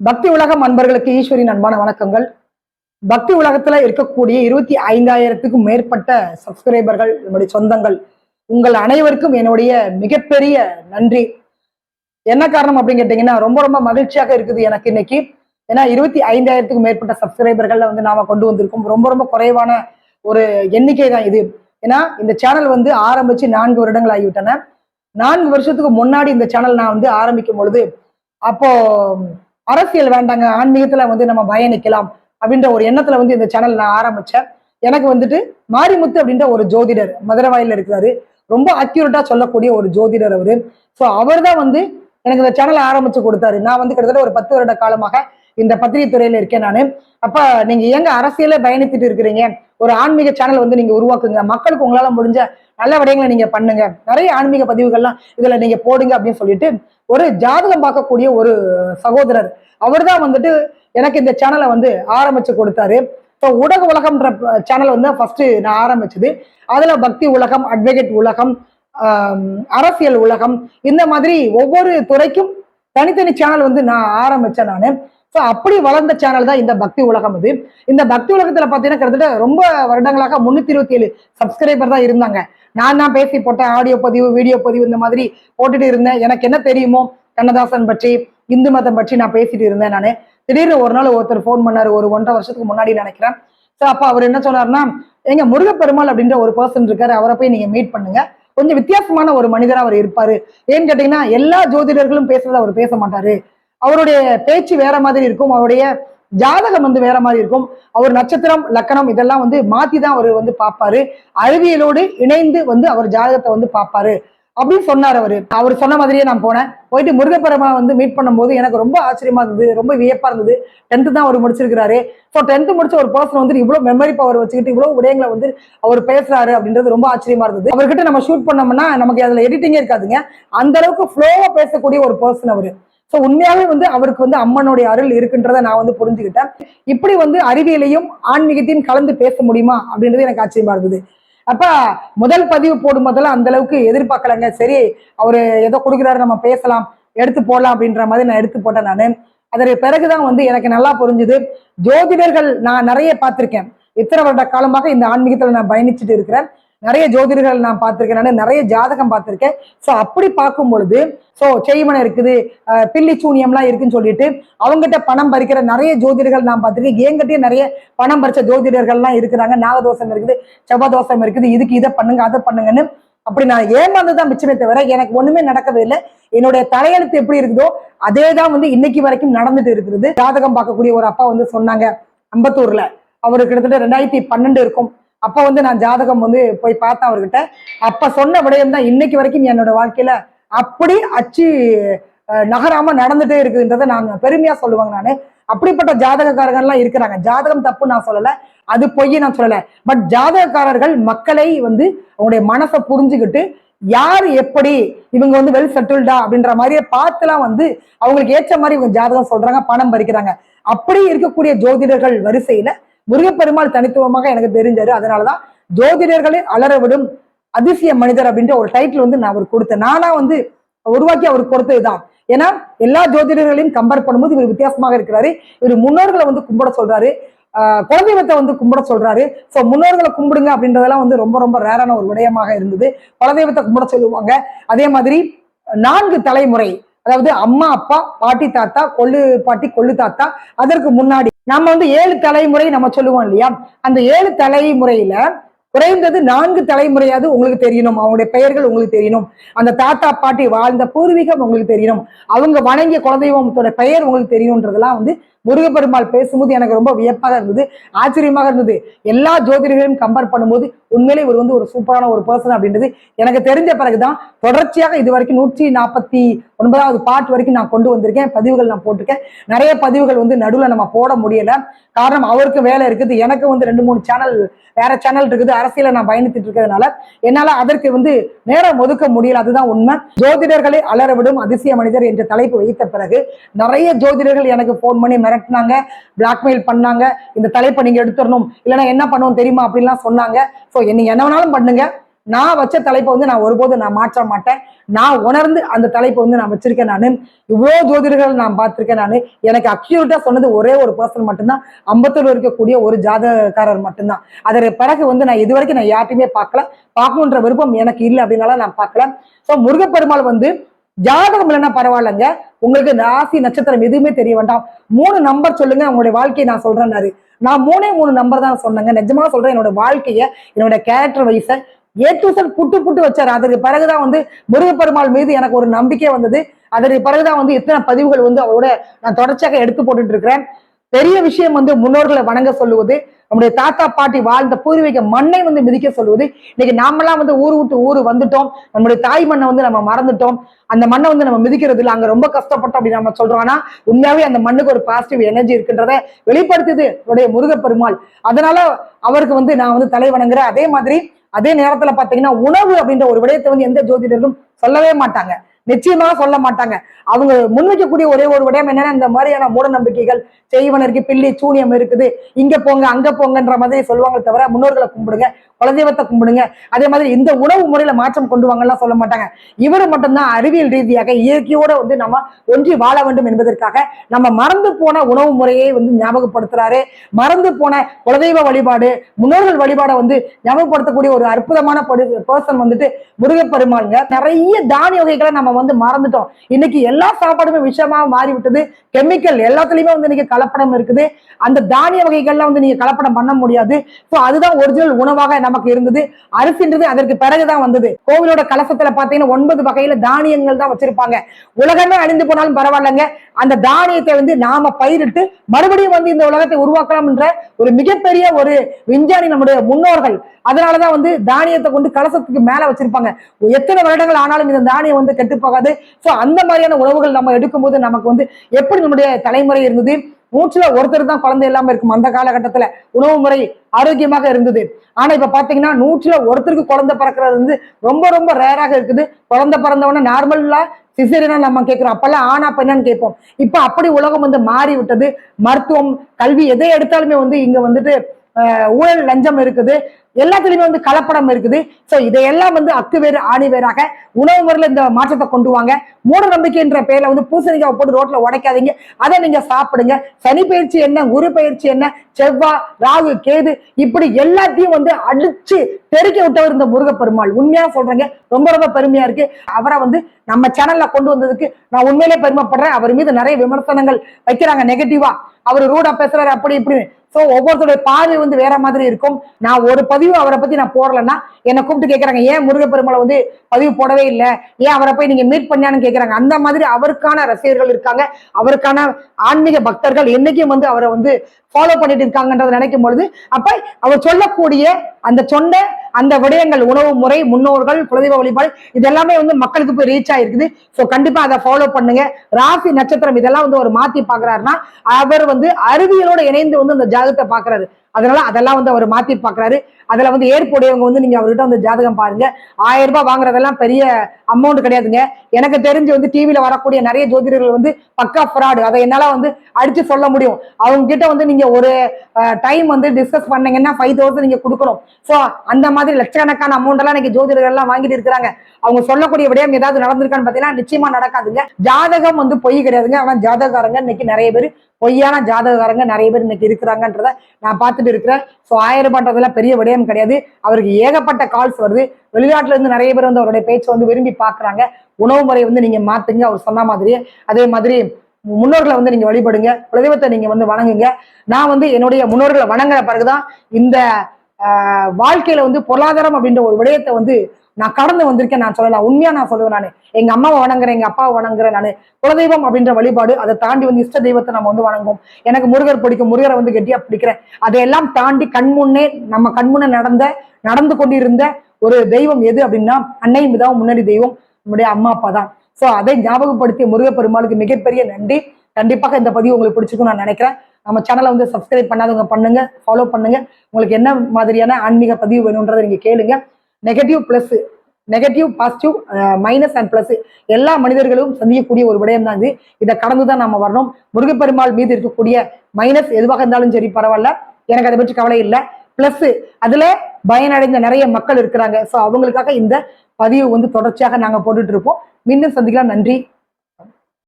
பக்தி உலகம் அன்பர்களுக்கு ஈஸ்வரின் அன்பான வணக்கங்கள். பக்தி உலகத்துல இருக்கக்கூடிய இருபத்தி ஐந்தாயிரத்துக்கும் மேற்பட்ட சப்ஸ்கிரைபர்கள் என்னுடைய சொந்தங்கள் உங்கள் அனைவருக்கும் என்னுடைய மிகப்பெரிய நன்றி. என்ன காரணம் அப்படின்னு கேட்டீங்கன்னா ரொம்ப ரொம்ப மகிழ்ச்சியாக இருக்குது எனக்கு இன்னைக்கு. ஏன்னா இருபத்தி ஐந்தாயிரத்துக்கும் மேற்பட்ட சப்ஸ்கிரைபர்கள்ல வந்து நாம கொண்டு வந்திருக்கோம். ரொம்ப ரொம்ப குறைவான ஒரு எண்ணிக்கை தான் இது. ஏன்னா இந்த சேனல் வந்து ஆரம்பிச்சு நான்கு வருடங்கள் ஆகிவிட்டன. நான்கு வருஷத்துக்கு முன்னாடி இந்த சேனல் நான் வந்து ஆரம்பிக்கும் பொழுது அப்போ அரசியல் வேண்டாங்க ஆன்மீகத்துல வந்து நம்ம பயணிக்கலாம் அப்படின்ற ஒரு எண்ணத்துல வந்து இந்த சேனல் நான் ஆரம்பிச்சேன். எனக்கு வந்துட்டு மாரிமுத்து அப்படின்ற ஒரு ஜோதிடர் மதுரவாயில இருக்கிறாரு. ரொம்ப அக்யூரேட்டா சொல்லக்கூடிய ஒரு ஜோதிடர் அவரு. ஸோ அவர் தான் வந்து எனக்கு இந்த சேனலை ஆரம்பிச்சு கொடுத்தாரு. நான் வந்து கிட்டத்தட்ட ஒரு பத்து வருட காலமாக இந்த பத்திரிகை துறையில இருக்கேன் நான். அப்ப நீங்க எங்க அரசியல பயணித்துட்டு இருக்கிறீங்க. ஒரு ஆன்மீக சேனல் வந்து நீங்க உருவாக்குங்க. மக்களுக்கு உங்களால முடிஞ்ச நல்ல விடயங்களை நீங்க பண்ணுங்க. நிறைய ஆன்மீக பதிவுகள்லாம் இதுல நீங்க போடுங்க அப்படின்னு சொல்லிட்டு ஒரு ஜாதகம் பார்க்கக்கூடிய ஒரு சகோதரர். அவர் தான் வந்துட்டு எனக்கு இந்த சேனலை வந்து ஆரம்பிச்சு கொடுத்தாரு. இப்போ உலக உலகம்ன்ற சேனல் வந்து ஃபர்ஸ்ட் நான் ஆரம்பிச்சது. அதுல பக்தி உலகம் அட்வொகேட் உலகம் அரசியல் உலகம் இந்த மாதிரி ஒவ்வொரு துறைக்கும் தனித்தனி சேனல் வந்து நான் ஆரம்பிச்சேன் நான். ஸோ அப்படி வளர்ந்த சேனல் தான் இந்த பக்தி உலகம் இது. இந்த பக்தி உலகத்துல பாத்தீங்கன்னா கிட்டத்தட்ட ரொம்ப வருடங்களாக முன்னூத்தி இருபத்தி ஏழு சப்ஸ்கிரைபர் தான் இருந்தாங்க. நான் தான் பேசி போட்டேன் ஆடியோ பதிவு வீடியோ பதிவு இந்த மாதிரி போட்டுட்டு இருந்தேன். எனக்கு என்ன தெரியுமோ? கண்ணதாசன் பற்றி இந்து மதம் பற்றி நான் பேசிட்டு இருந்தேன் நான். திடீர்னு ஒரு நாள் ஒருத்தர் ஃபோன் பண்ணாரு. ஒரு ஒன்றரை வருஷத்துக்கு முன்னாடி நினைக்கிறேன். ஸோ அப்போ அவர் என்ன சொன்னார்னா எங்க முருகப்பெருமாள் அப்படின்ற ஒரு பர்சன் இருக்காரு. அவரை போய் நீங்க மீட் பண்ணுங்க. கொஞ்சம் வித்தியாசமான ஒரு மனிதரா அவர் இருப்பாரு. ஏன்னு கேட்டீங்கன்னா எல்லா ஜோதிடர்களும் பேசுறதை அவர் பேச மாட்டாரு. அவருடைய பேச்சு வேற மாதிரி இருக்கும். அவருடைய ஜாதகம் வந்து வேற மாதிரி இருக்கும். அவர் நட்சத்திரம் லக்கணம் இதெல்லாம் வந்து மாத்தி தான் அவர் வந்து பார்ப்பாரு. அறிவியலோடு இணைந்து வந்து அவர் ஜாதகத்தை வந்து பார்ப்பாரு. அப்படின்னு சொன்னார் அவர். அவர் சொன்ன மாதிரியே நான் போனேன். போயிட்டு முருகப்பெருமா வந்து மீட் பண்ணும்போது எனக்கு ரொம்ப ஆச்சரியமா இருந்தது ரொம்ப வியப்பா இருந்தது. டென்த்து தான் அவர் முடிச்சிருக்கிறாரு. ஸோ டென்த்து முடிச்ச ஒரு பர்சன் வந்து இவ்வளோ மெமரி பவர் வச்சுக்கிட்டு இவ்வளோ விடயங்களை வந்து அவர் பேசுறாரு அப்படின்றது ரொம்ப ஆச்சரியமா இருந்தது. அவர்கிட்ட நம்ம ஷூட் பண்ணோம்னா நமக்கு அதில் எடிட்டிங்கே இருக்காதுங்க. அந்த அளவுக்கு ஃப்ளோவாக பேசக்கூடிய ஒரு பர்சன் அவர். ஸோ உண்மையாகவே வந்து அவருக்கு வந்து அம்மனுடைய அருள் இருக்குன்றதை நான் வந்து புரிஞ்சுக்கிட்டேன். இப்படி வந்து அறிவியலையும் ஆன்மீகத்தையும் கலந்து பேச முடியுமா அப்படின்றது எனக்கு ஆச்சரியமா இருந்தது. அப்ப முதல் பதிவு போடும் போதெல்லாம் அந்த அளவுக்கு எதிர்பார்க்கலங்க. சரி அவரு ஏதோ கொடுக்குறாரு நம்ம பேசலாம் எடுத்து போடலாம் அப்படின்ற மாதிரி நான் எடுத்து போட்டேன் நான். அதற்கு பிறகுதான் வந்து எனக்கு நல்லா புரிஞ்சுது. ஜோதிடர்கள் நான் நிறைய பார்த்திருக்கேன். இத்தனை வருட காலமாக இந்த ஆன்மீகத்துல நான் பயணிச்சுட்டு இருக்கிறேன். நிறைய ஜோதிடர்கள் நான் பார்த்திருக்கேன். நான் நிறைய ஜாதகம் பார்த்திருக்கேன். ஸோ அப்படி பார்க்கும் பொழுது ஸோ செய்மனை இருக்குது பில்லி சூனியம்லாம் இருக்குன்னு சொல்லிட்டு அவங்ககிட்ட பணம் பறிக்கிற நிறைய ஜோதிடர்கள் நான் பார்த்திருக்கேன். என்கிட்டயே நிறைய பணம் பறிச்ச ஜோதிடர்கள்லாம் இருக்கிறாங்க. நாகதோஷம் இருக்குது செவ்வாதோஷம் இருக்குது இதுக்கு இதை பண்ணுங்க அதை பண்ணுங்கன்னு. அப்படி நான் ஏமாந்து தான் மிச்சமே தவிர எனக்கு ஒண்ணுமே நடக்கவே இல்லை. என்னுடைய தலையெழுத்து எப்படி இருக்குதோ அதே தான் வந்து இன்னைக்கு வரைக்கும் நடந்துட்டு இருக்குது. ஜாதகம் பார்க்கக்கூடிய ஒரு அப்பா வந்து சொன்னாங்க அம்பத்தூர்ல. அவரு கிட்டத்தட்ட ரெண்டாயிரத்தி பன்னெண்டு இருக்கும். அப்போ வந்து நான் ஜாதகம் வந்து போய் பார்த்தேன் அவர்கிட்ட. அப்போ சொன்ன விடயம் தான் இன்னைக்கு வரைக்கும் என்னோட வாழ்க்கையில அப்படி அச்சு நகராம நடந்துட்டே இருக்குதுன்றதை நாங்க பெருமையா சொல்லுவாங்க நானு. அப்படிப்பட்ட ஜாதகக்காரர்கள்லாம் இருக்கிறாங்க. ஜாதகம் தப்பு நான் சொல்லல அது பொய் நான் சொல்லல. பட் ஜாதகக்காரர்கள் மக்களை வந்து அவங்களுடைய மனசை புரிஞ்சுக்கிட்டு யார் எப்படி இவங்க வந்து வெல் செட்டில்டா அப்படின்ற மாதிரியே பார்த்துலாம் வந்து அவங்களுக்கு ஏற்ற மாதிரி இவங்க ஜாதகம் சொல்றாங்க பணம் பறிக்கிறாங்க. அப்படி இருக்கக்கூடிய ஜோதிடர்கள் வரிசையில முருகப்பெருமாள் தனித்துவமாக எனக்கு தெரிஞ்சாரு அதனாலதான் ஜோதிடர்களை அலறவிடும் அதிசய மனிதர் அப்படின்ற ஒரு டைட்டில் வந்து நான் அவர் கொடுத்தேன். நானா வந்து உருவாக்கி அவருக்கு கொடுத்ததுதான் ஏன்னா எல்லா ஜோதிடர்களையும் கம்பேர் பண்ணும்போது இவர் வித்தியாசமாக இருக்கிறாரு. இவர் முன்னோர்களை வந்து கும்பிட சொல்றாரு. ஆஹ் குலதெய்வத்தை வந்து கும்பிட சொல்றாரு. சோ முன்னோர்களை கும்பிடுங்க அப்படின்றதெல்லாம் வந்து ரொம்ப ரொம்ப ரேரான ஒரு விடயமாக இருந்தது. குலதெய்வத்தை கும்பிட சொல்லுவாங்க. அதே மாதிரி நான்கு தலைமுறை அதாவது அம்மா அப்பா பாட்டி தாத்தா கொள்ளு பாட்டி கொள்ளு தாத்தா அதற்கு முன்னாடி நம்ம வந்து ஏழு தலைமுறை நம்ம சொல்லுவோம் இல்லையா? அந்த ஏழு தலைமுறையில குறைந்தது நான்கு தலைமுறையாவது உங்களுக்கு தெரியணும். அவங்களுடைய பெயர்கள் உங்களுக்கு தெரியணும். அந்த தாத்தா பாட்டி வாழ்ந்த பூர்வீகம் உங்களுக்கு தெரியணும். அவங்க வணங்கிய குலதெய்வத்தோட பெயர் உங்களுக்கு தெரியணுன்றதெல்லாம் வந்து முருகப்பெருமாள் பேசும்போது எனக்கு ரொம்ப வியப்பாக இருந்தது ஆச்சரியமாக இருந்தது. எல்லா ஜோதிடர்களையும் கம்பேர் பண்ணும்போது உண்மையிலே இவர் வந்து ஒரு சூப்பரான ஒரு பர்சன் அப்படின்றது எனக்கு தெரிஞ்ச பிறகுதான் தொடர்ச்சியாக இது வரைக்கும் நூற்றி நாற்பத்தி ஒன்பதாவது பாட்டு வரைக்கும் நான் கொண்டு வந்திருக்கேன். பதிவுகள் நான் போட்டிருக்கேன். நிறைய பதிவுகள் வந்து நடுவில் நம்ம போட முடியல. காரணம் அவருக்கு வேலை இருக்குது எனக்கு வந்து ரெண்டு மூணு சேனல் வேற சேனல் இருக்குது. அரசியல நான் பயணித்துட்டு இருக்கிறதுனால என்னால அதற்கு வந்து நேரம் ஒதுக்க முடியல. அதுதான் உண்மை. ஜோதிடர்களை அலற விடும் அதிசய மனிதர் என்ற தலைப்பு வைத்த பிறகு நிறைய ஜோதிடர்கள் எனக்கு ஃபோன் பண்ணி மிரட்டினாங்க பிளாக்மெயில் பண்ணாங்க இந்த தலைப்பை நீங்க எடுத்துடணும் இல்லைன்னா என்ன பண்ணுவோம் தெரியுமா அப்படின்லாம் சொன்னாங்க. ஸோ என்ன என்ன வேணாலும் பண்ணுங்க. நான் வச்ச தலைப்பை வந்து நான் ஒருபோதும் நான் மாற்ற மாட்டேன். நான் உணர்ந்து அந்த தலைப்பை வந்து நான் வச்சிருக்கேன் நான். இவ்வளோ ஜோதிடர்கள் நான் பார்த்திருக்கேன் நான். எனக்கு அக்யூரேட்டா சொன்னது ஒரே ஒரு பர்சன் மட்டும்தான். அம்பத்தூர் இருக்கக்கூடிய ஒரு ஜாதகக்காரர் மட்டும்தான். அதற்கு பிறகு வந்து நான் இது வரைக்கும் நான் யார்ட்டையுமே பார்க்கல. பார்க்கணுன்ற விருப்பம் எனக்கு இல்லை அப்படின்னால நான் பார்க்கல. ஸோ முருகப்பெருமாள் வந்து ஜாதகம் இல்லைன்னா பரவாயில்லைங்க. உங்களுக்கு ராசி நட்சத்திரம் எதுவுமே தெரிய வேண்டாம். மூணு நம்பர் சொல்லுங்க உங்களுடைய வாழ்க்கையை நான் சொல்றேன்னாரு நான். மூணே மூணு நம்பர் தான் சொன்னேங்க. நிஜமா சொல்றேன் என்னோட வாழ்க்கைய என்னோட கேரக்டர் வைஸ ஏ புட்டு புட்டு வச்சாரு. அதற்கு பிறகுதான் வந்து முருகப்பெருமாள் மீது எனக்கு ஒரு நம்பிக்கை வந்தது. அதற்கு பிறகுதான் வந்து இத்தனை பதிவுகள் வந்து அவரோட நான் தொடர்ச்சியாக எடுத்து போட்டுட்டு இருக்கிறேன். பெரிய விஷயம் வந்து முன்னோர்களை வணங்க சொல்லுவது நம்முடைய தாத்தா பாட்டி வாழ்ந்த பூர்வீக மண்ணை வந்து மிதிக்க சொல்லுவது. இன்னைக்கு நாமெல்லாம் வந்து ஊர் விட்டு ஊர் வந்துட்டோம். நம்முடைய தாய் மண்ணை வந்து நம்ம மறந்துட்டோம். அந்த மண்ணை வந்து நம்ம மிதிக்கிறது இல்லை அங்க ரொம்ப கஷ்டப்பட்டோம் அப்படின்னு நம்ம சொல்றோம். ஆனா உண்மையாவே அந்த மண்ணுக்கு ஒரு பாசிட்டிவ் எனர்ஜி இருக்குன்றத வெளிப்படுத்துது முருக முருகப்பெருமாள். அதனால அவருக்கு வந்து நான் வந்து தலை வணங்குறேன் அதே மாதிரி அதே நேரத்துல பாத்தீங்கன்னா உணவு அப்படின்ற ஒரு விடயத்தை வந்து எந்த ஜோதிடர்களும் சொல்லவே மாட்டாங்க. நிச்சயமாக சொல்ல மாட்டாங்க. அவங்க முன்வைக்கக்கூடிய ஒரே ஒரு விடயம் என்னன்னா இந்த மாதிரியான மூட நம்பிக்கைகள் செய்வனருக்கு பில்லி சூனியம் இருக்குது. இங்க போங்க அங்க போங்கன்ற மாதிரி சொல்லுவாங்க தவிர முன்னோர்களை கும்பிடுங்க குலதெய்வத்தை கும்பிடுங்க. அதே மாதிரி இந்த உணவு முறையில மாற்றம் கொண்டு வாங்கலாம் சொல்ல மாட்டாங்க. இவர் மட்டும்தான் அறிவியல் ரீதியாக இயற்கையோட வந்து நம்ம ஒன்றி வாழ வேண்டும் என்பதற்காக நம்ம மறந்து போன உணவு முறையை வந்து ஞாபகப்படுத்துறாரு. மறந்து போன குலதெய்வ வழிபாடு முன்னோர்கள் வழிபாடை வந்து ஞாபகப்படுத்தக்கூடிய ஒரு அற்புதமான பர்சன் வந்துட்டு முருகப்பெருமாளுங்க. நிறைய தானிய வகைகளை நம்ம வந்து மறந்துட்டோம். இன்னைக்கு எல்லா சாப்பாடுமே விஷமா மாறிவிட்டது. கெமிக்கல் எல்லாத்துலயுமே வந்து இன்னைக்கு கலப்படம் இருக்குது. அந்த தானிய வகைகள்லாம் வந்து நீங்க கலப்படம் பண்ண முடியாது. ஸோ அதுதான் ஒரிஜினல் உணவாக நமக்கு இருந்தது. அரிசின்றது அதற்கு பிறகுதான் வந்தது. கோவிலோட கலசத்துல பாத்தீங்கன்னா ஒன்பது வகையில தானியங்கள் தான் வச்சிருப்பாங்க. உலகமே அழிந்து போனாலும் பரவாயில்லைங்க. அந்த தானியத்தை வந்து நாம பயிரிட்டு மறுபடியும் வந்து இந்த உலகத்தை உருவாக்கலாம் என்ற ஒரு மிகப்பெரிய ஒரு விஞ்ஞானி நம்முடைய முன்னோர்கள். அதனாலதான் வந்து தானியத்தை கொண்டு கலசத்துக்கு மேல வச்சிருப்பாங்க. எத்தனை வருடங்கள் ஆனாலும் இந்த தானியம் வந்து கெட்டு போகாது. சோ அந்த மாதிரியான உணவுகள் நம்ம எடுக்கும்போது நமக்கு வந்து எப்படி நம்முடைய தலைமுறை இருந்தது? நூற்றுல ஒருத்தர் தான் குழந்தை இல்லாம இருக்கும். அந்த காலகட்டத்துல உணவு முறை ஆரோக்கியமாக இருந்தது. ஆனா இப்ப பாத்தீங்கன்னா நூற்றுல ஒருத்தருக்கு குழந்தை பிறக்கிறது வந்து ரொம்ப ரொம்ப ரேராக இருக்குது. குழந்தை பிறந்தவொடனே நார்மலா சிசேரியனா நம்ம கேட்கிறோம் அப்பெல்லாம் ஆனா பெண்ணான்னு கேட்போம். இப்ப அப்படி உலகம் வந்து மாறி விட்டது மருத்துவம் கல்வி எதை எடுத்தாலுமே வந்து இங்க வந்துட்டு ஊழல் லஞ்சம் இருக்குது. எல்லாத்துலயுமே வந்து கலப்படம் இருக்குது. சோ இதையெல்லாம் வந்து அக்கு வேறு ஆணி வேறாக உணவு முறையில இந்த மாற்றத்தை கொண்டு வாங்க. மூட நம்பிக்கைன்ற பேர்ல வந்து பூசணிக்காய் போட்டு ரோட்ல உடைக்காதீங்க. அதை நீங்க சாப்பிடுங்க. சனி பயிற்சி என்ன குரு பயிற்சி என்ன செவ்வாய் ராகு கேது இப்படி எல்லாத்தையும் வந்து அடிச்சு பெருக்கி விட்டவர் இந்த முருகப்பெருமாள். உண்மையா சொல்றேங்க. ரொம்ப ரொம்ப பெருமையா இருக்கு. அவரை வந்து நம்ம சேனல்ல கொண்டு வந்ததுக்கு நான் உண்மையிலே பெருமைப்படுறேன். அவர் மீது நிறைய விமர்சனங்கள் வைக்கிறாங்க நெகட்டிவா அவர் ரூடா பேசுறாரு அப்படி இப்படி ஸோ ஒவ்வொருத்தருடைய பார்வை வந்து வேற மாதிரி இருக்கும். நான் ஒரு பதிவு அவரை பத்தி நான் போடலன்னா என்னை கூப்பிட்டு கேட்கறாங்க ஏன் முருகப்பெருமாளை வந்து பதிவு போடவே இல்லை? ஏன் அவரை போய் நீங்க மீட் பண்ணான்னு கேட்கறாங்க அந்த மாதிரி அவருக்கான ரசிகர்கள் இருக்காங்க. அவருக்கான ஆன்மீக பக்தர்கள் என்னைக்கும் வந்து அவரை வந்து ஃபாலோ பண்ணிட்டு இருக்காங்கன்றதை நினைக்கும் பொழுது அப்ப அவர் சொல்லக்கூடிய அந்த சொன்ன அந்த விடயங்கள் உணவு முறை முன்னோர்கள் குலதெய்வ வழிபாடு இது எல்லாமே வந்து மக்களுக்கு போய் ரீச் ஆயிருக்குது. ஸோ கண்டிப்பா அதை ஃபாலோ பண்ணுங்க. ராசி நட்சத்திரம் இதெல்லாம் வந்து ஒரு மாத்தி பாக்குறாருன்னா அவர் வந்து அறிவியலோட இணைந்து வந்து அந்த ஜாதகத்தை பாக்குறாரு அதனால அதெல்லாம் வந்து அவர் மாத்தி பாக்குறாரு. அதுல வந்து ஏற்புடையவங்க வந்து நீங்க அவர்கிட்ட வந்து ஜாதகம் பாருங்க. ஆயிரம் ரூபாய் வாங்குறதெல்லாம் பெரிய அமௌண்ட் கிடையாதுங்க. எனக்கு தெரிஞ்சு வந்து டிவியில வரக்கூடிய நிறைய ஜோதிடர்கள் வந்து பக்கா ஃப்ராடு அதை என்னால வந்து அடிச்சு சொல்ல முடியும். அவங்க கிட்ட வந்து நீங்க ஒரு டைம் வந்து டிஸ்கஸ் பண்ணீங்கன்னா ஃபைவ் தௌசண்ட் நீங்க கொடுக்கணும். ஸோ அந்த மாதிரி லட்சக்கணக்கான அமௌண்ட் எல்லாம் இன்னைக்கு ஜோதிடர்கள் எல்லாம் வாங்கிட்டு இருக்காங்க அவங்க சொல்லக்கூடிய விடயம் ஏதாவது நடந்திருக்கான்னு பாத்தீங்கன்னா நிச்சயமா நடக்காதுங்க. ஜாதகம் வந்து பொய் கிடையாதுங்க. ஆனா ஜாதகக்காரங்க இன்னைக்கு நிறைய பேர் பொய்யான ஜாதகக்காரங்க நிறைய பேர் இன்னைக்கு இருக்கிறாங்கன்றத நான் பார்த்துட்டு இருக்கிறேன் ஸோ ஆயிரம் ரூபாய்ன்றதெல்லாம் பெரிய விடயம் கிடையாது. அவருக்கு ஏகப்பட்ட கால்ஸ் வருது. வெளிநாட்டுல இருந்து நிறைய பேர் வந்து அவருடைய பேச்சை வந்து விரும்பி பாக்குறாங்க உணவு முறையை வந்து நீங்க மாத்துங்க. அவர் சொன்ன மாதிரியே அதே மாதிரி முன்னோர்களை வந்து நீங்க வழிபடுங்க. குலதெய்வத்தை நீங்க வந்து வணங்குங்க. நான் வந்து என்னுடைய முன்னோர்களை வணங்குற பிறகுதான் இந்த ஆஹ், வாழ்க்கையில வந்து பொருளாதாரம் அப்படின்ற ஒரு விடயத்தை வந்து நான் கடந்து வந்திருக்கேன் நான் சொல்லலாம் உண்மையா நான் சொல்லுவேன் நான். எங்க அம்மாவை வணங்குறேன் எங்க அப்பாவை வணங்குறேன் நான். குலதெய்வம் அப்படின்ற வழிபாடு அதை தாண்டி வந்து இஷ்ட தெய்வத்தை நம்ம வந்து வணங்குவோம். எனக்கு முருகர் பிடிக்கும் முருகரை வந்து கெட்டியா பிடிக்கிறேன். அதையெல்லாம் தாண்டி கண்முன்னே நம்ம கண்முன்னே நடந்த நடந்து கொண்டிருந்த ஒரு தெய்வம் எது அப்படின்னா அன்னையும் இதாவும் முன்னாடி தெய்வம் நம்முடைய அம்மா அப்பா தான். சோ அதை ஞாபகப்படுத்திய முருகப்பெருமாளுக்கு மிகப்பெரிய நன்றி. கண்டிப்பாக இந்த பதிவு உங்களுக்கு பிடிச்சிருக்கும் நான் நினைக்கிறேன். நம்ம சேனலை வந்து சப்ஸ்கிரைப் பண்ணாதவங்க பண்ணுங்க ஃபாலோ பண்ணுங்க. உங்களுக்கு என்ன மாதிரியான ஆன்மீக பதிவு வேணுன்றதை நீங்க கேளுங்க. Negative plus negative positive minus and plus எல்லா மனிதர்களும் சந்திக்கக்கூடிய ஒரு விடயம் தான் இது. இதை கடந்து தான் நம்ம வரணும். முருகப்பெருமாள் மீது இருக்கக்கூடிய மைனஸ் எதுவாக இருந்தாலும் சரி பரவாயில்ல. எனக்கு அதை பற்றி கவலை இல்லை. பிளஸ் அதுல பயனடைந்த நிறைய மக்கள் இருக்கிறாங்க. ஸோ அவங்களுக்காக இந்த பதிவு வந்து தொடர்ச்சியாக நாங்கள் போட்டுட்டு இருப்போம். மீண்டும் சந்திக்கலாம். நன்றி.